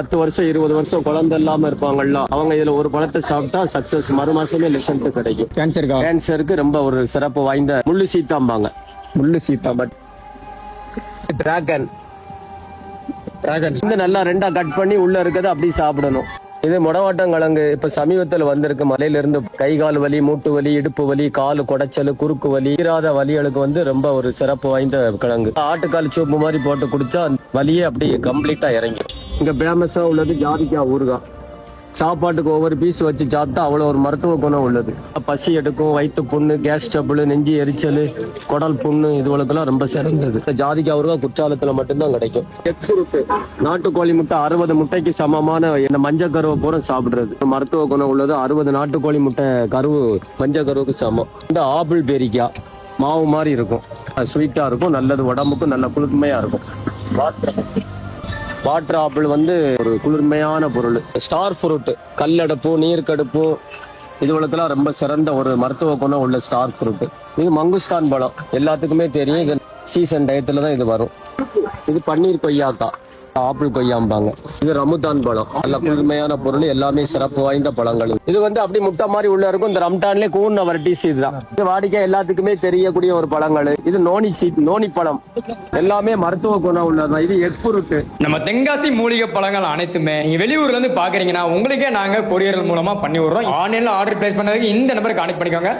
பத்து வருஷம் இருபது வருஷம் குழந்தை இல்லாம இருப்பாங்கல்ல அவங்க இதுல ஒரு பழத்தை சாப்பிட்டா சக்சஸ் மறு மாசமே ரிசல்ட் கிடைக்கும். கேன்சருக்கா கேன்சருக்கு ரொம்ப ஒரு சிறப்பு வாய்ந்த முள்ளு சீத்தாம்பாங்க. முள்ளு சீத்தா பட் டிராகன் டிராகன் இந்த நல்லா ரெண்டா கட் பண்ணி உள்ள இருக்கிறத அப்படி சாப்பிடணும். இது முடவாட்டங்கிழங்கு இப்ப சமீபத்தில் வந்திருக்கு. மலையில இருந்து கை கால் வலி மூட்டு வலி இடுப்பு வலி கால் குடைச்சல் குறுக்கு வலி தீராத வலிகளுக்கு வந்து ரொம்ப ஒரு சிறப்பு வாய்ந்த கிழங்கு. ஆட்டுக்கால் சூப்பு மாதிரி போட்டு குடிச்சா அந்த வலியே அப்படியே கம்ப்ளீட்டா இறங்கிடும். இங்கே ஃபேமஸாக உள்ளது ஜாதிக்காய் ஊறுகாய் சாப்பாட்டுக்கு ஒவ்வொரு பீஸ் வச்சு சாப்பிட்டா அவ்வளோ ஒரு மருத்துவ குணம் உள்ளது. பசி எடுக்கும் வயிற்று புண்ணு கேஸ் ட்ரபிள் நெஞ்சு எரிச்சல் குடல் புண்ணு இதுவளத்தெல்லாம் ரொம்ப சிறந்தது. இந்த ஜாதிக்காய் குற்றாலத்தில் மட்டும்தான் கிடைக்கும். எக் நாட்டுக்கோழி முட்டை அறுபது முட்டைக்கு சமமான இந்த மஞ்சள் கருவை பூரா சாப்பிட்றது. மருத்துவ குணம் உள்ளது. அறுபது நாட்டுக்கோழி முட்டை கருவு மஞ்சள் கருவுக்கு சமம். இந்த ஆப்பிள் பேரிக்காய் மாவு மாதிரி இருக்கும். ஸ்வீட்டாக இருக்கும் நல்லது உடம்புக்கும் நல்ல குளுமையா இருக்கும். வாட்டர் ஆப்பிள் வந்து ஒரு குளிர்மையான பொருள். ஸ்டார் ஃப்ரூட் கல்லடப்பு நீர்க்கடுப்பு இதுவளத்தெல்லாம் ரொம்ப சிறந்த ஒரு மருத்துவ குணம் உள்ள ஸ்டார் ஃப்ரூட் இது மங்குஸ்தான் பழம். எல்லாத்துக்குமே தெரியும். இது சீசன் டயத்துல தான் இது வரும். இது பன்னீர் கொய்யாக்கா. ஆப்பிள் கொய்யாம்பாங்க. இது ரமுதான் பழம். நல்ல புதுமையான பொருள் எல்லாமே சிறப்பு வாய்ந்த பழங்கள். இது வந்து அப்படி முட்டை மாதிரி உள்ள இருக்கும். இந்த ரம்டான்லேயே கூர்ன வரட்டிஸ் இதுதான் இது வாடிக்கை எல்லாத்துக்குமே தெரியக்கூடிய ஒரு பழங்கள். இது நோனி சீ நோனி பழம். எல்லாமே மருத்துவ குணம் உள்ளதுதான். இது எக் நம்ம தென்காசி மூலிகை பழங்கள் அனைத்துமே நீங்க வெளியூர்ல இருந்து பாக்குறீங்கன்னா உங்களுக்கே நாங்க கொரியர்கள் மூலமா பண்ணி விடுறோம். ஆன்லைன்ல ஆர்டர் பிளேஸ் பண்ணதுக்கு இந்த நம்பருக்கு கனெக்ட் பண்ணிக்கோங்க.